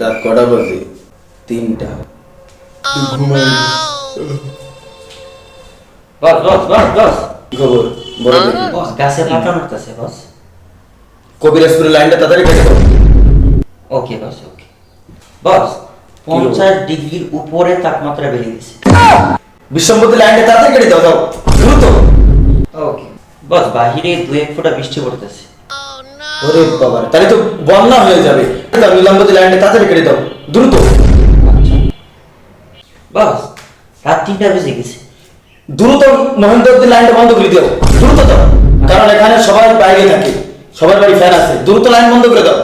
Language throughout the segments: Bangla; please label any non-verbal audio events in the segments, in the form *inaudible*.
রাত কটা বাজে? তিনটা। *laughs* বস বস বস বস। খবর? বড় বস গাছে লাটা নড়তেছে বস। কবিরাজপুরের লাইনটা তাড়াতাড়ি কেটে দাও ওকে বস ওকে। বস পঞ্চাশ ডিগ্রির উপরে তাপমাত্রা বেড়ে গেছে। বিশ্বম্পতি লাইনটা তাড়াতাড়ি কেটে দাও দাও দ্রুত। ওকে। বস বাহিরে দু এক ফোঁটা বৃষ্টি পড়তেছে। ওরে বাবা তাহলে তো বন্যা হয়ে যাবে। দাও নিলাম্বতী লাইনটা তাড়াতাড়ি কেটে দাও দ্রুত। বস রাত তিনটা বেজে গেছে। দ্রুত মহেন্দ্রদ্বীপ লাইনটা বন্ধ করে দাও দ্রুত দাও। কারণ এখানে সবাই বাইরে থাকে সবার বাড়ি ফ্যান আছে। দ্রুত লাইন বন্ধ করে দাও।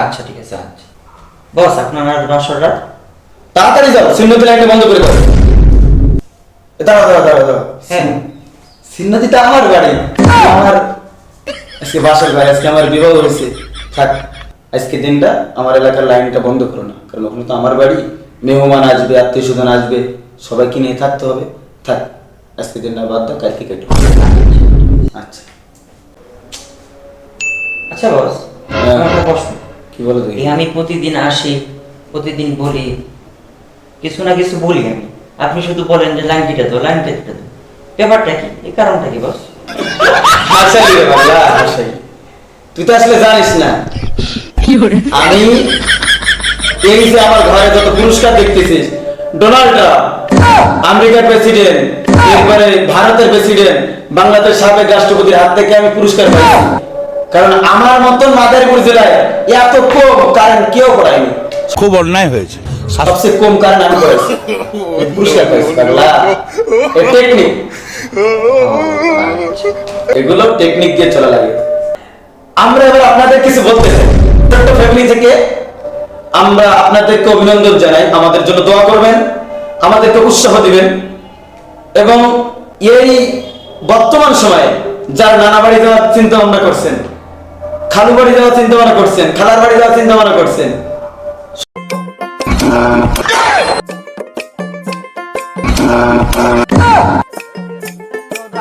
আচ্ছা ঠিক আছে আচ্ছা। বস আপনার বাসর রাত? তাড়াতাড়ি যাও সিন্নতি লাইনটা বন্ধ করে দাও। এ দাঁড়াও দাঁড়াও দাঁড়াও হ্যাঁ। সিন্নতিটা আমার বাড়ি আমার আজকে বাসার বাড়ি আজকে আমার বিবাহ হয়েছে। থাক আজকে দিনটা আমার এলাকার লাইনটা বন্ধ করো না। কারণ ওখানে তো আমার বাড়ি মেহমান আসবে আত্মীয় স্বজন আসবে সবাইকে নিয়ে থাকতে হবে। থাক আজকে দিনটা বাদ দাও কালকে কেটে আচ্ছা। আচ্ছা বস। হ্যাঁ। একটা প্রশ্ন। কি বলো এই আমি প্রতিদিন আসি প্রতিদিন বলি কিছু না কিছু বলি আমি। আপনি শুধু বলেন যে লাইন তো দাও। তো ব্যাপারটা কি? এই কারণটা কি বস? হাসাই রে বাবা হাসাই। তুই তো আসলে জানিস না। আমি এই যে আমার ঘরে যত পুরস্কার দেখতেছিস ডোনাল্ড ট্রাম্প আমেরিকার প্রেসিডেন্ট এরপরে ভারতের প্রেসিডেন্ট বাংলাদেশ সাবেক রাষ্ট্রপতির হাত থেকে আমি পুরস্কার পাইছি। কারণ আমার মতন মাদারীপুর জেলায় এত কম কারেন্ট কেউ করায়নি। খুব অন্যায় হয়েছে। সবচেয়ে কম কারেন্ট আমি করেছি। পুরস্কার পাইছি পাগলা টেকনিক এগুলো টেকনিক দিয়ে চলা লাগে। আমরা এবার আপনাদের কিছু বলতে চাই। ফ্যামিলি থেকে আমরা আপনাদেরকে অভিনন্দন জানাই। আমাদের জন্য দোয়া করবেন, আমাদেরকে উৎসাহ দিবেন এবং এই বর্তমান সময়ে যারা নানা বাড়ি যাওয়ার চিন্তা ভাবনা করছেন, খালু বাড়ি যাওয়ার চিন্তা ভাবনা করছেন, খালার বাড়ি যাওয়ার চিন্তা ভাবনা করছেন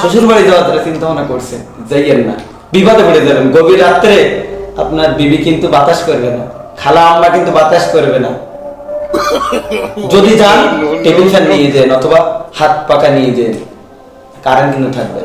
শ্বশুর বাড়ি যাওয়ার তারা চিন্তা ভাবনা করছে, যাইয়েন না। বিপদে পড়ে যাবেন। গভীর রাত্রে আপনার বিবি কিন্তু বাতাস করবে না। খালা আমরা কিন্তু বাতাস করবে না। যদি যান, টেবিল ফ্যান নিয়ে যান অথবা হাত পাকা নিয়ে যান, কারেন্ট কিন্তু থাকবে